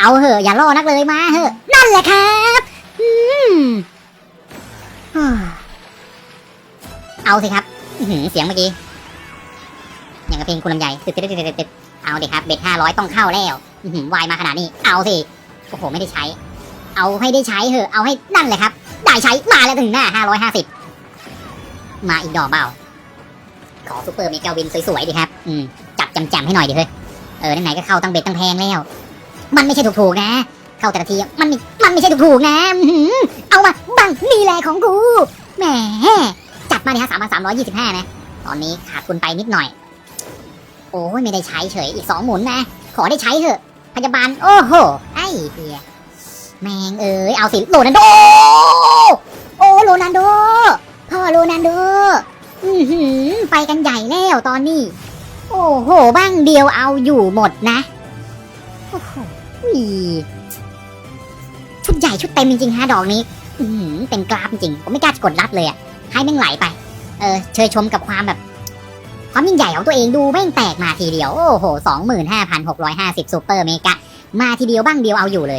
เอาเหอะอย่าล่อนักเลยมาเหอะ นั่นแหละครับอืมเอาสิครับหือเสียงเมื่อกี้ อย่างกับเพลงคุณลำไยตึ๊ดตึ๊ดตึ๊ดตึ๊ดติดเอาดิครับ เบ็ดห้าร้อยต้องเข้าแล้ววายมาขนาดนี้ เอาสิ โอ้โห ไม่ได้ใช้ เอาให้ได้ใช้เหอะ เอาให้นั่นเลยครับ ได้ใช้ มาแล้วถึงหน้าห้าร้อยห้าสิบ มาอีกดอกเปล่าขอซูเปอร์มีเกาวินสวยๆดิครับ อืม จับจำๆให้หน่อยดิเฮ้ย เออไหนๆก็เข้าตั้งเบ็ดตั้งแพงแล้ว มันไม่ใช่ถูกๆนะ เข้าแต่ละทีมันม,มันไม่ใช่ถูกๆนะเอามาบังนี่แหละของกูแหมจัดมาเนี่ยฮะสามพันสามร้อยยี่สิบห้านะตอนนี้ขาดทุนไปนิดหน่อย โอ้ยไม่ได้ใช้เฉยอีกสองหมุนนะ ขอได้ใช้เถอะ พยาบาล โอ้โห ไอ้เฮียแมงเอ้ยเอาสิโรนันโด โอ้โรนันโด พ่อโรนันโดอือหือไปกันใหญ่แล้วตอนนี้ โอ้โห บ้างเดียวเอาอยู่หมดนะ โอ้โห ชุดใหญ่ชุดเต็มจริงๆฮะดอกนี้อืเป็นกราฟจริงผมไม่กล้าจะกดรัดเลยอะให้แม่งไหลไป เออเชยชมกับความแบบ ความยิ่งใหญ่ของตัวเองดูแม่งแตกมาทีเดียว โอ้โหสองหมื่นห้าพันหกร้อยห้าสิบซูเปอร์เมกะ มาทีเดียวบ้างเดียวเอาอยู่เลย